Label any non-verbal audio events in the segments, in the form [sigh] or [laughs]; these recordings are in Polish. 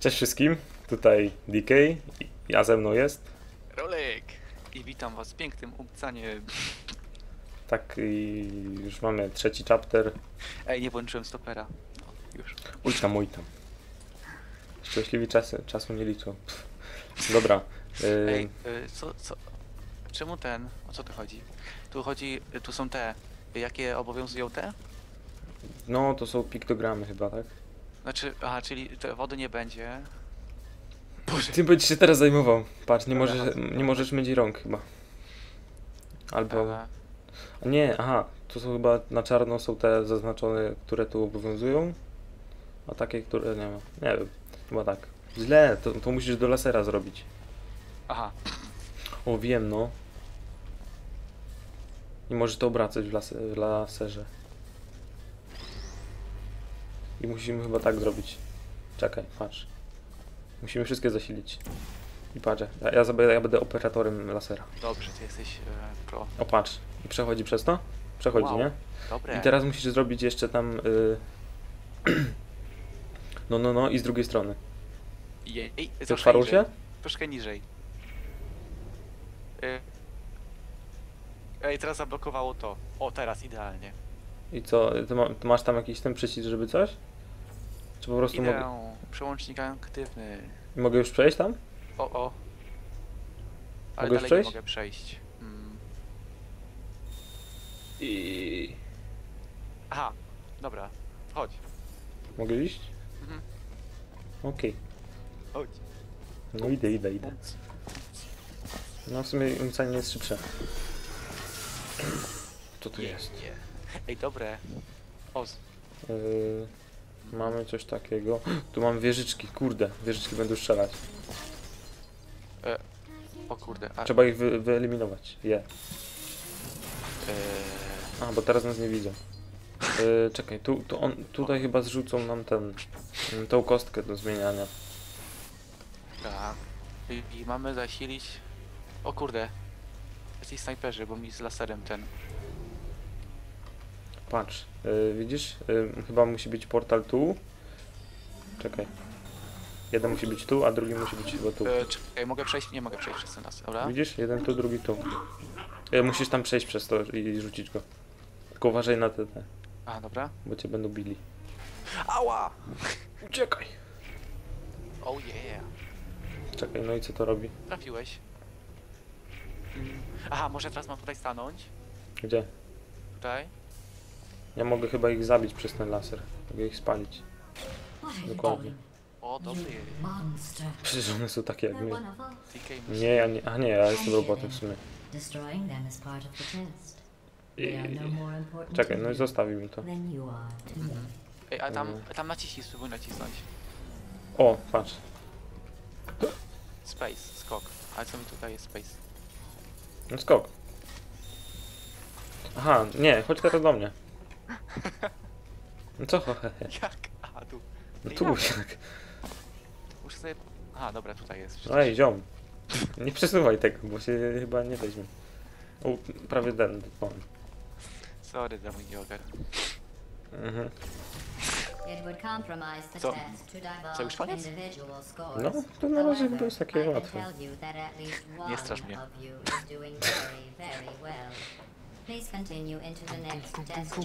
Cześć wszystkim, tutaj DK, ja ze mną jest. Rolek! I witam was w pięknym umcanie. Tak, i już mamy trzeci chapter. Ej, nie włączyłem stopera. No, już. Uj tam, uj tam. Szczęśliwi czasy, czasu nie liczą. Pff. Dobra. y, Ej, y, co, co? Czemu ten? O co tu chodzi? Tu chodzi, y, tu są te. Jakie obowiązują te? no, to są piktogramy chyba, tak? Znaczy, aha, czyli te wody nie będzie. Boże. Ty będziesz się teraz zajmował. Patrz, nie Dobra, możesz, nie możesz myć rąk chyba. Albo... A nie, aha, tu są chyba na czarno są te zaznaczone, które tu obowiązują, a takie, które nie ma. Nie wiem, chyba tak. Źle, to, to musisz do lasera zrobić. aha, O, wiem, no. I możesz to obracać w, las w laserze. I musimy chyba tak zrobić. Czekaj, patrz. Musimy wszystkie zasilić. I patrz, ja, ja, ja będę operatorem lasera. dobrze, ty jesteś e, pro. O, patrz. I przechodzi przez to? Przechodzi, Wow. nie? Dobre. I teraz musisz zrobić jeszcze tam... Y... [clears throat] No, no, no i z drugiej strony. Jej, otwarło niżej. się? Troszkę niżej. Y. Ej, teraz zablokowało to. O, teraz idealnie. I co, ty, ma, ty masz tam jakiś ten przycisk, żeby coś? Czy po prostu mogę. Przełącznik aktywny. mogę już przejść tam? O, o. Ale Mogę już dalej przejść? nie mogę przejść. Mm. I... Aha, dobra. Chodź. Mogę iść? Mhm. Okej. Chodź. No idę, idę, idę. No w sumie umcanie jest szybsze. [clears throat] Co tu jest? Nie. Ej, dobre. O, z- Yy, mamy coś takiego. [gasps] Tu mamy wieżyczki, kurde. Wieżyczki będą strzelać. o kurde. A, Trzeba ich wy, wyeliminować. Je. e, A, bo teraz nas nie widzą. Yy, czekaj, tu, tu on, tutaj chyba zrzucą nam ten, mm, tą kostkę do zmieniania. tak. I, I mamy zasilić... O kurde. Jesteś snajperzy, bo mi z laserem ten... Patrz, yy, widzisz? Yy, chyba musi być portal tu. Czekaj. Jeden musi być tu, a drugi musi być chyba tu. E, czekaj, mogę przejść? Nie mogę przejść przez ten las, dobra? Widzisz? Jeden tu, drugi tu. Yy, musisz tam przejść przez to i rzucić go. Tylko uważaj na te, te A, dobra. bo cię będą bili. Ała! Uciekaj! Oh yeah. Czekaj, no i co to robi? Trafiłeś. Mm. Aha, może teraz mam tutaj stanąć? Gdzie? Tutaj? Ja mogę chyba ich zabić przez ten laser. Mogę ich spalić. Dokładnie. O, dobry. Przecież one są takie jak They're my. Nie, ja nie. A nie, ja jestem robotem w sumie. I, no czekaj, no i you zostawimy to. to me. Ej, a tam, Mm. tam naciśnij, spróbuj nacisnąć. O, patrz. Space, skok. Ale co mi tutaj jest space? No skok. Aha, nie, chodź teraz do mnie. No co, he, he, he. Jak? Aha, tu. No Ej, tu jak? jak. Muszę sobie... Aha, dobra, tutaj jest. No ej, ziom. Nie przesuwaj tego, bo się chyba nie weźmie. O, prawie ten dotknąłem. Sorry za mój nieogar. Mhm. It would compromise the Co? test to Co, już divulge koniec? individual scores. No, to na razie chyba jest takie łatwe. one strasz mnie.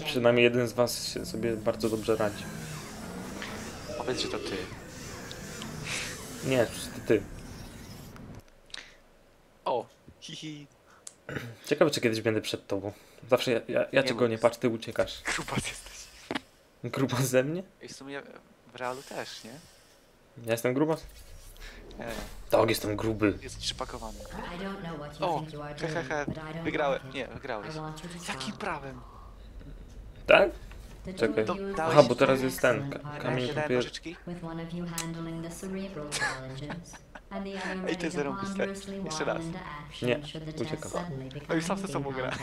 Przynajmniej jeden z was się sobie bardzo dobrze radzi. Powiedz, że to ty. Nie, ty, ty. O! Hihi. [clears throat] Ciekawe, czy kiedyś będę przed tobą. Zawsze ja, ja, ja Nie cię gonię, patrz, ty uciekasz. Gruba jesteś. Gruba ze mnie? I w sumie w realu też, nie? Ja jestem grubas? Tak, jestem gruby. jest przypakowany. O! think you are He, he, doing, he. but I don't Wygrałem. Nie, wygrałeś. Jakim prawem? Tak? Czekaj. Aha, bo teraz jest ten, ka- kamień, papier- [laughs] Ej, to jest zarąbiste. Jeszcze raz. Nie, uciekam. No i sam ze sobą gra. [laughs]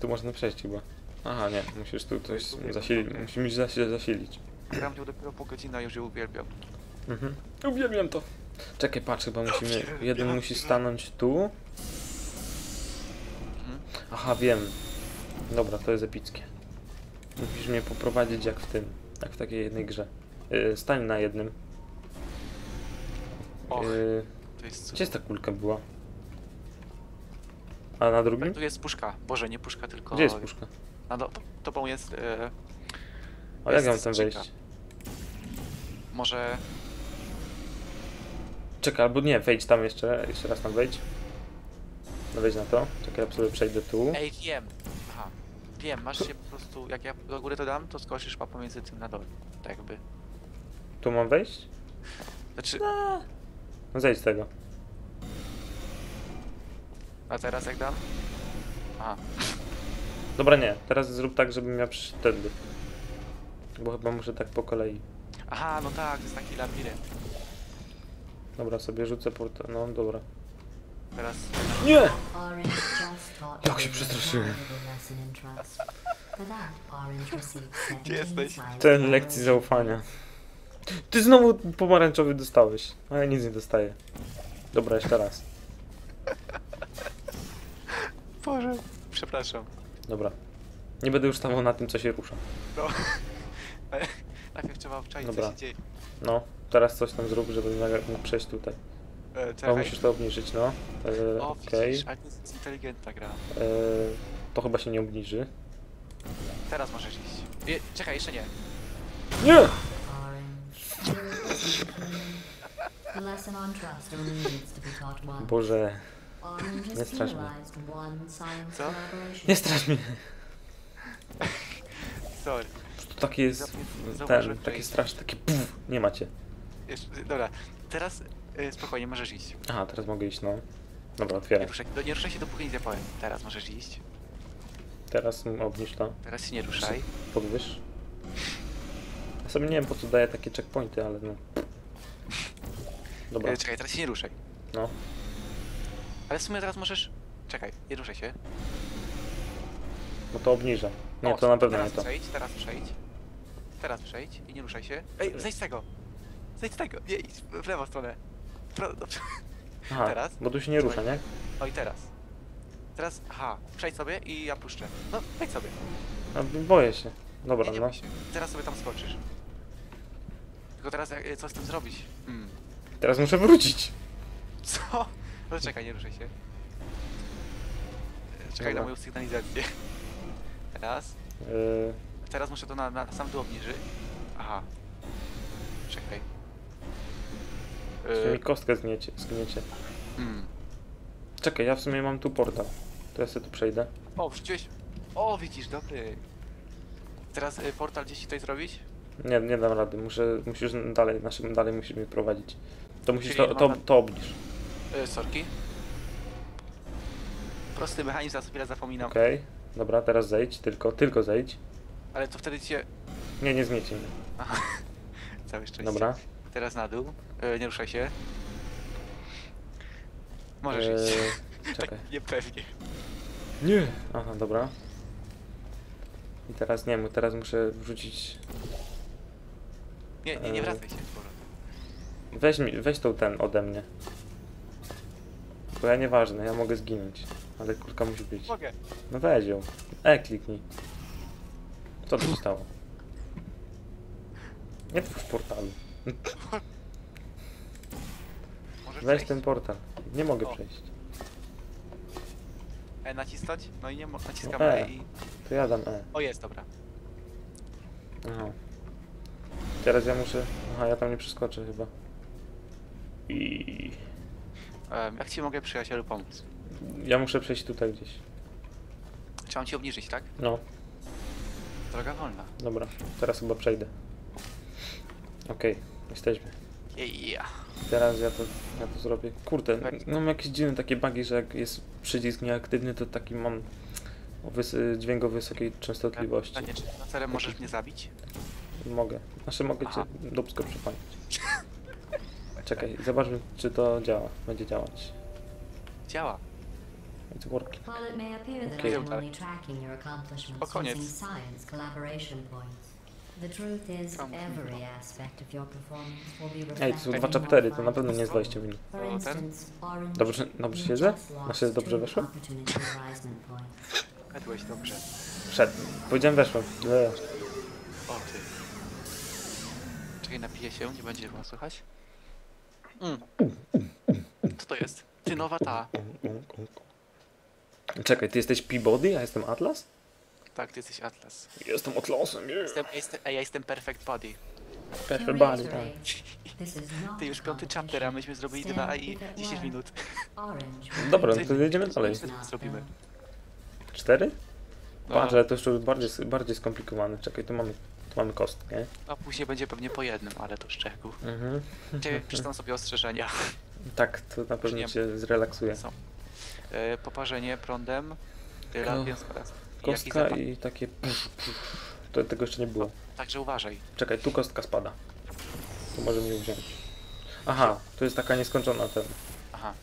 Tu można przejść chyba. Aha, nie, musisz tu coś zasilić. Musimy zasi zasilić. Gram nią dopiero pół godziny, a już ją uwielbiam. Mhm. Uwielbiam to. Czekaj, patrz, chyba musimy. Jeden musi stanąć tu. Aha, wiem. Dobra, to jest epickie. Musisz mnie poprowadzić jak w tym. Jak w takiej jednej grze. Yy, stań na jednym. Och, Yy, to jest gdzie jest ta kulka była? A na drugim? Tu jest puszka. Boże, nie puszka, tylko... Gdzie jest puszka? Na do, tobą jest... E, A jak mam tam wejść? może... Czekaj, albo nie, wejdź tam jeszcze, jeszcze raz tam wejdź. No wejdź na to. Czekaj, ja sobie przejdę tu. Ej, wiem. Aha. Wiem, masz się po prostu... Jak ja do góry to dam, to pa pomiędzy tym na dole. Tak jakby. Tu mam wejść? Znaczy... No zejdź z tego. A teraz jak dam? Aha. Dobra, nie. Teraz zrób tak, żebym ja przyszedł tędy. Bo chyba muszę tak po kolei. Aha, no tak, to jest taki labirynt. Dobra, sobie rzucę portal. No, dobra. Teraz... Nie! Jak się przestraszyłem. Gdzie 17 jesteś? Ten lekcji zaufania. Ty znowu pomarańczowy dostałeś. A ja nic nie dostaję. Dobra, jeszcze raz. Boże. Przepraszam. Dobra. Nie będę już stawał na tym, co się rusza. No. [laughs] Najpierw trzeba obczaić, Dobra. co się dzieje. No, teraz coś tam zrób, nagle mógł przejść tutaj. E, czekaj. musisz to obniżyć, no. E, O, Okej. widzisz, ale to jest inteligentna gra. E, To chyba się nie obniży. Teraz możesz iść. Je, czekaj, jeszcze nie. Nie! Boże. Nie strasz mnie. Co? Nie strasz mnie. Sorry. To takie jest. Ten, takie straszne, takie puf, nie macie. Jeszcze, dobra, teraz y, spokojnie, możesz iść. Aha, teraz mogę iść, no. Dobra, Nie otwieraj. ruszaj, do, nie ruszaj się dopóki nic nie powiem. Teraz możesz iść. Teraz obniż to. Teraz się nie ruszaj. Podwyż. Ja sobie nie wiem po co daję takie checkpointy, ale no. Dobra, E, czekaj, teraz się nie ruszaj. no. Ale w sumie teraz możesz... Czekaj, nie ruszaj się. No to obniża. Nie, O, to na pewno nie teraz to. przejdź, teraz przejdź. Teraz przejdź i nie ruszaj się. Ej, zejdź z tego! Zejdź z tego! Nie, idź w lewą stronę. Pro, dobrze. [laughs] Aha, teraz? bo tu się nie rusza, nie? O i teraz. Teraz, aha, przejdź sobie i ja puszczę. No, wejdź sobie. A, boję się. Dobra, nie, nie no. bój się. Teraz sobie tam skoczysz. Tylko teraz jak, co z tym zrobić? Hmm. Teraz muszę wrócić. Co? No czekaj, nie ruszaj się. E, Czekaj na Dobra. moją sygnalizację. [laughs] Teraz. Yy, Teraz muszę to na, na sam dół obniżyć. Aha. Czekaj. Jeszcze mi Yy, kostkę zgniecie, zgniecie. hmm. Czekaj, ja w sumie mam tu portal. To ja sobie tu przejdę. O, wrzuciłeś. O, widzisz, dobry. Teraz y, portal gdzieś tutaj zrobić? Nie, nie dam rady, muszę, musisz dalej, naszym dalej musisz mnie prowadzić. To musisz Czyli to, to, to obniż. Y, sorki. Prosty mechanizm, za chwilę zapominam. Okej, dobra, teraz zejdź, tylko, tylko zejdź. Ale to wtedy cię... Nie, nie zgniecie mnie. [laughs] Całe szczęście. Dobra. Teraz na dół. Y, nie ruszaj się. Możesz Eee, iść. czekaj. [laughs] tak niepewnie. Nie! Aha, dobra. I teraz nie, mu- teraz muszę wrzucić... Nie, nie, nie Eee. wracaj się. z powrotem. Weź, mi, weź tą ten ode mnie. Bo ja nieważne, ja mogę zginąć. Ale kurka musi być. Mogę. No weź ją. E, kliknij. Co tu się stało? Nie twórz portalu. Możesz Weź przejść. ten portal. Nie mogę O. przejść. E, nacisnąć? No i nie mo- naciskam No, E E. i... To ja dam E. O, jest, dobra. Aha. Teraz ja muszę... Aha, ja tam nie przeskoczę chyba. I... Em, jak ci mogę przyjacielu pomóc? Ja muszę przejść tutaj gdzieś. Trzeba ci obniżyć, tak? No, Droga wolna. dobra. Teraz chyba przejdę. Okej, jesteśmy. Ja. Teraz ja to, ja to zrobię. Kurde, no mam jakieś dziwne takie bugi, że jak jest przycisk nieaktywny, to taki mam wys- dźwięk o wysokiej częstotliwości. Pytanie, czy na celem możesz mnie zabić? Mogę. Znaczy mogę Aha. cię dubsko przypalić. [laughs] Czekaj, zobaczmy czy to działa. Będzie działać. Działa. It's working. While it may appear that Okay. I am only tracking your accomplishments O, koniec. using science collaboration points, Ej, to są dwa your chaptery, to na pewno nie jest 20 minut. For O, ten? Dobrze- dobrze siedzę? Znaczy, dobrze points. Wedłeś dobrze. Wszedł. Powiedziałem weszłem. Eee. O ty. Czekaj, napiję się, nie będzie chyba słychać. Mm. Co to jest? Ty nowa ta. Czekaj, ty jesteś Peabody, a jestem Atlas? Tak, ty jesteś Atlas. Jestem Atlasem, yeah. Jestem, jestem, ej, ja jestem Perfect Body. Perfect body, tak. Ty już a piąty chapter, a myśmy zrobili dwa i 10 minut. [laughs] Dobra, no to jedziemy dalej. Zrobimy. Cztery? No, Patrz, ale to już bardziej, bardziej skomplikowane. Czekaj, tu mamy, tu mamy kostkę. a później będzie pewnie po jednym, ale to szczegół. Mhm. Ciebie przeczytam sobie ostrzeżenia. Tak, to na pewno cię zrelaksuje. Są. E, poparzenie prądem. Oraz. Kostka i takie... Puf, puf. To tego jeszcze nie było. Także uważaj. Czekaj, tu kostka spada. To możemy ją wziąć. Aha, to jest taka nieskończona ten. Aha.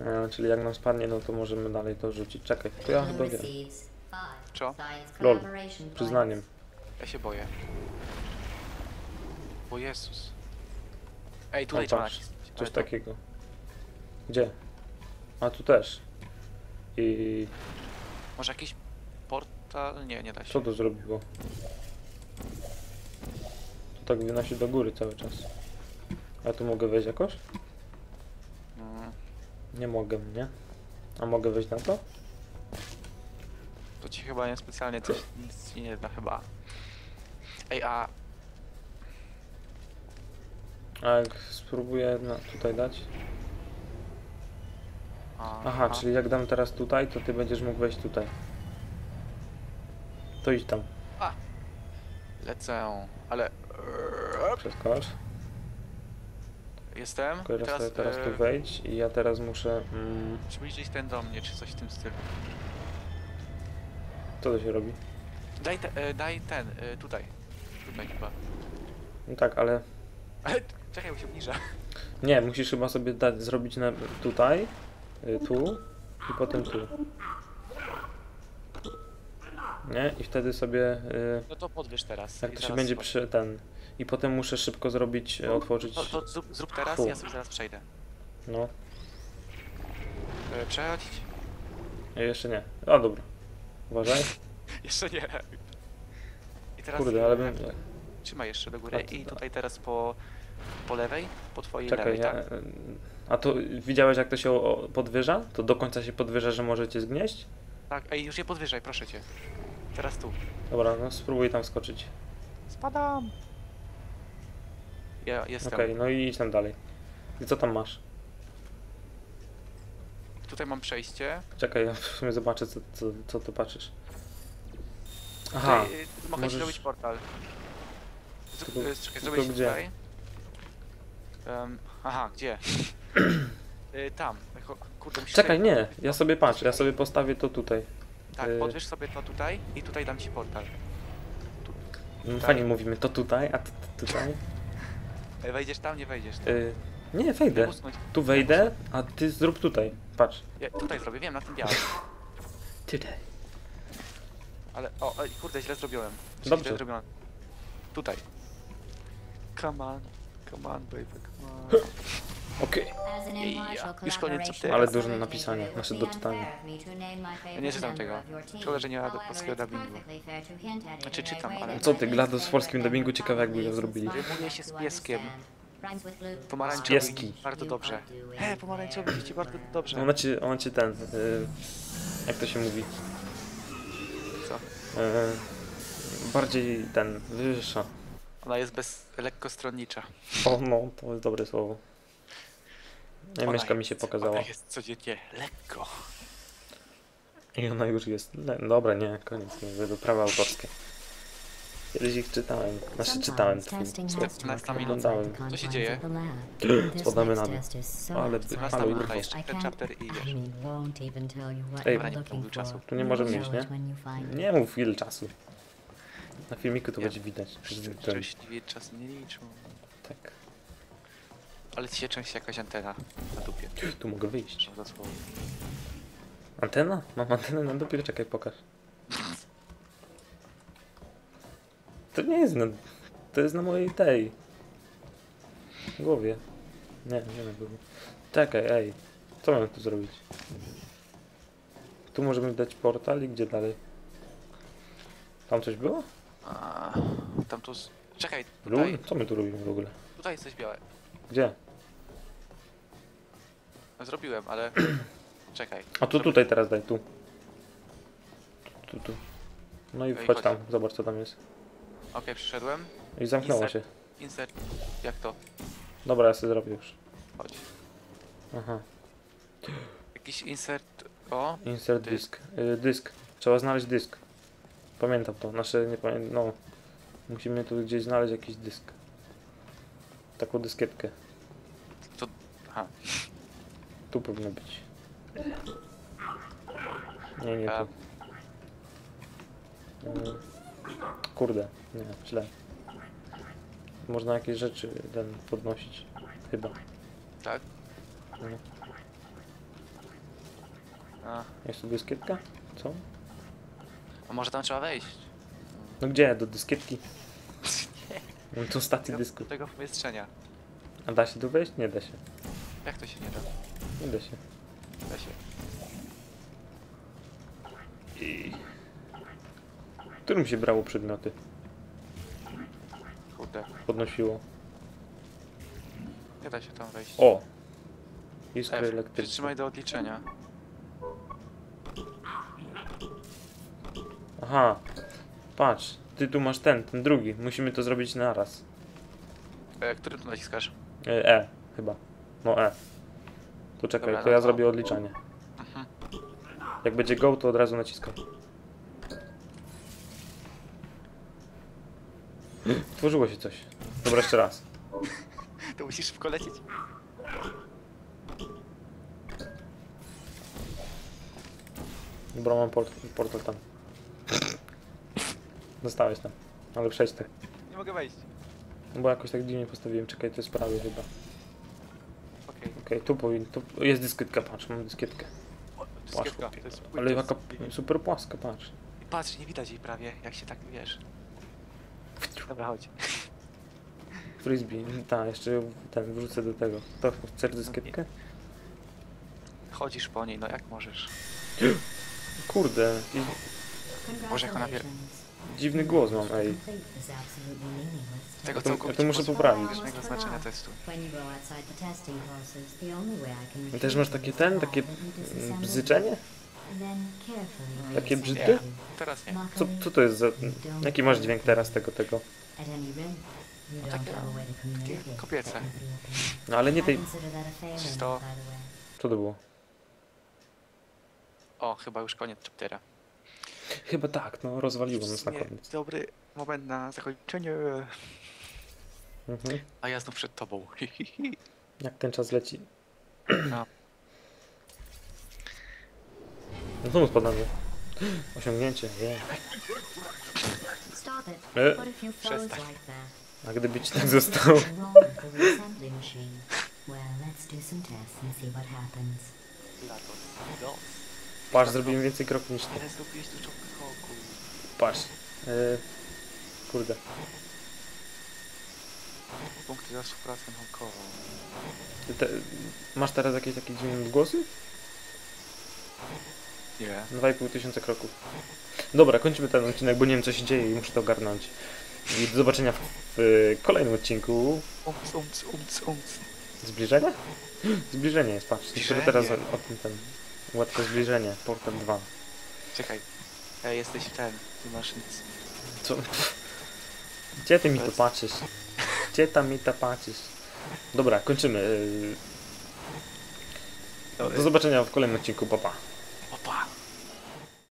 E, czyli jak nam spadnie, no to możemy dalej to rzucić. Czekaj, to ja chyba wiem. Co? Lol. Przyznaniem. Ja się boję. O Jezus. Ej, O, tutaj trzeba coś takiego. Gdzie? A tu też. I Może jakiś portal? Nie, nie da się. co to zrobiło? To tak wynosi do góry cały czas. A tu mogę wejść jakoś? Mm, Nie mogę, nie? A mogę wejść na to? to ci chyba nie specjalnie coś nic ci nie da chyba. Ej, a A jak spróbuję na, tutaj dać? A- Aha, czyli jak dam teraz tutaj, to ty będziesz mógł wejść tutaj. To idź tam, Lecę, ale... przeskocz. Jestem. Tylko teraz, teraz, teraz e, tu wejdź i ja teraz muszę... Mm, Przybliżyć ten do mnie, czy coś w tym stylu. co to się robi? Daj, te, e, daj ten, e, tutaj. Tutaj chyba. No tak, ale... Ale czekaj, bo się obniża. Nie, musisz chyba sobie dać, zrobić na, tutaj, tu i potem tu. Nie? I wtedy sobie, y, No to podwyż teraz. jak i to się zaraz będzie przy ten... I potem muszę szybko zrobić, y, otworzyć... To, to zrób, zrób teraz, Fu. ja sobie zaraz przejdę. No, E, przechodzić? I jeszcze nie. A dobra. Uważaj. [laughs] Jeszcze nie. I teraz Kurde, ale bym... trzymaj jeszcze do góry A to- i tutaj teraz po, po lewej, po twojej Czekaj, lewej, ja... tak? y, A to widziałeś jak to się o- podwyża? To do końca się podwyża, że możecie zgnieść? Tak, ej, już nie podwyżaj, proszę cię. Teraz tu. Dobra, no spróbuj tam skoczyć. Spadam! Ja jestem. Okej, no i idź tam dalej. I co tam masz? Tutaj mam przejście. Czekaj, ja w sumie zobaczę co, co, co ty patrzysz. Aha, Tutaj, y, mogę możesz- zrobić portal. Zrób, Tylko- y, czekaj, tylko zrobić gdzie? tutaj. Em, aha, gdzie? [clears throat] y, tam. Kurde, musisz czekaj, nie, ja sobie patrz, ja sobie postawię to tutaj. Tak, y- podwyż sobie to tutaj i tutaj dam ci portal. No, Tak. fajnie mówimy, to tutaj, a to, to tutaj. E, Wejdziesz tam, nie wejdziesz. Y, nie, wejdę. Usunąć. Tu wejdę, a ty zrób tutaj. Patrz. Ja tutaj zrobię, wiem, na tym białym. [laughs] Tutaj. Ale, o, ej, kurde, źle zrobiłem. Źle Dobrze. zrobiłem. Tutaj. Come on, come on, baby, come on. [laughs] Okej. Impartial już koniec chaptera. Ale dużo napisania, znaczy do czytania. favorite nie czytam tego. Szkoda, że nie ma do polskiego dubbingu. Znaczy czytam, ale- Co ty, GLaDOS w polskim dubbingu ciekawe jakby go zrobili. us się z pieskiem. Pomarańczowy Pieski. bardzo dobrze. He, pomarańczowy idzie bardzo dobrze. Ona ci, ona ci ten, y, jak to się mówi? Co? Y, bardziej ten, wyższa. Ona jest bez, lekko stronnicza. O no, to jest dobre słowo. Nie, Ona Mieszka mi się pokazała. Ona jest codziennie lekko. I ona już jest. Le... Dobra, nie, koniec. Nie, będą prawa autorskie. Kiedyś ich czytałem. Znaczy czytałem. Oglądałem. Co się dzieje? [clears throat] Spadamy na dół. Ale tutaj czasu? jeszcze ten chapter i wiesz. Ej. Tu nie możemy iść, nie? Nie mów ile czasu. Na filmiku to będzie widać. Szczęśliwie czas nie liczą. Tak. Ale ci się części jakaś antena na dupie. Tu mogę wyjść. Antena? Mam antenę na dupie? Czekaj, pokaż. To nie jest na... To jest na mojej tej... głowie. Nie, nie na głowie. Czekaj, ej. Co mamy tu zrobić? Tu możemy dać portal i gdzie dalej? Tam coś było? A, tam tu... z- Czekaj, tutaj, Co my tu robimy w ogóle? tutaj jest coś białe. Gdzie? No, zrobiłem, ale... [clears throat] Czekaj. A tu tutaj teraz daj, tu. Tu, tu. No i Ej, wchodź chodź. tam, zobacz co tam jest. Okej, przyszedłem. I zamknęło Insert. się. Insert. Jak to? Dobra, ja sobie zrobię już. Chodź. Aha. Jakiś insert... O, Insert Dysk. disk. Y, dysk. Trzeba znaleźć dysk. Pamiętam to. Nasze nie pamiętam. No. Musimy tu gdzieś znaleźć jakiś dysk. Taką dyskietkę. aha. Tu powinno być. Nie, nie A. tu. Kurde, nie, źle. Można jakieś rzeczy ten podnosić. Chyba. Tak? No. A, Jest tu dyskietka? Co? a może tam trzeba wejść? No gdzie? Do dyskietki? No to stacji Do dysku. tego pomieszczenia. A da się tu wejść? Nie da się. Jak to się nie da? Nie da się. Da się. I... Którym się brało przedmioty? Kurde. Podnosiło. Nie da się tam wejść. O! Iskry F, elektryczne. przytrzymaj do odliczenia. Aha. Patrz, ty tu masz ten, ten drugi. Musimy to zrobić naraz. E, którym tu naciskasz? E, e chyba. No E. Tu czekaj, Dobra, to no ja to- zrobię odliczanie. Mhm. Jak będzie go, to od razu naciskam. Tworzyło się coś. Dobra, jeszcze raz. To musisz szybko lecieć. Dobra, mam port portal tam. Dostałeś tam. Ale przejdź tak. Nie mogę wejść. No bo jakoś tak dziwnie postawiłem. Czekaj, to jest prawie chyba. Okej. Okej, tu powinien. Tu jest dyskietka, patrz, mam dyskietkę. Okay. Dyskietka. jest Ale jaka super płaska, patrz. Patrz, nie widać jej prawie, jak się tak wiesz. Dobra, chodź. Frisbee, tak, jeszcze ten wrzucę do tego. To chcesz dyskietkę? Chodzisz po niej, no jak możesz? Kurde, i Boże, jak ona wie- Congratulations. Dziwny głos mam, ej. Tego to- całkowicie to muszę poprawić. znaczenia testu. I też masz takie ten, takie mm, bzyczenie? Takie reassemble brzydkie? Teraz nie. Co, co to jest za... Jaki masz dźwięk teraz tego, tego? No takie- communicate. kobiece. No ale nie tej... Co to było? O, chyba już koniec chaptera. Chyba tak, no rozwaliło nas na Nie, koniec. Dobry moment na zakończenie. Mhm. A ja znów przed tobą. [laughs] Jak ten czas leci. No. No znowu spadamy. Osiągnięcie, it. E, Przestań. A gdyby ci tak zostało? Something wrong with the reassembly machine. Well, let's do some tests and see what happens. Lato. Patrz, zrobiłem więcej kroków niż ty. Ale zrobiłeś dużo kroków. Patrz. Yy, kurde. Punkty za współpracę naukową. Ty te, masz teraz jakieś takie dziwne odgłosy? Nie. 2,5 tysiąca kroków. Dobra, kończymy ten odcinek, bo nie wiem co się dzieje i muszę to ogarnąć. I do zobaczenia w, w kolejnym odcinku. Umc, umc, umc, umc. Zbliżenie? Zbliżenie jest, patrz. Dopiero teraz Zbliżenie. o, o tym ten. Łatwe zbliżenie. Portal 2. Czekaj. E, jesteś ten. Ty masz nic. Co? Gdzie ty mi To patrzysz? Gdzie tam mi to patrzysz? Dobra, kończymy. No, Do zobaczenia w kolejnym odcinku, papa. Pa.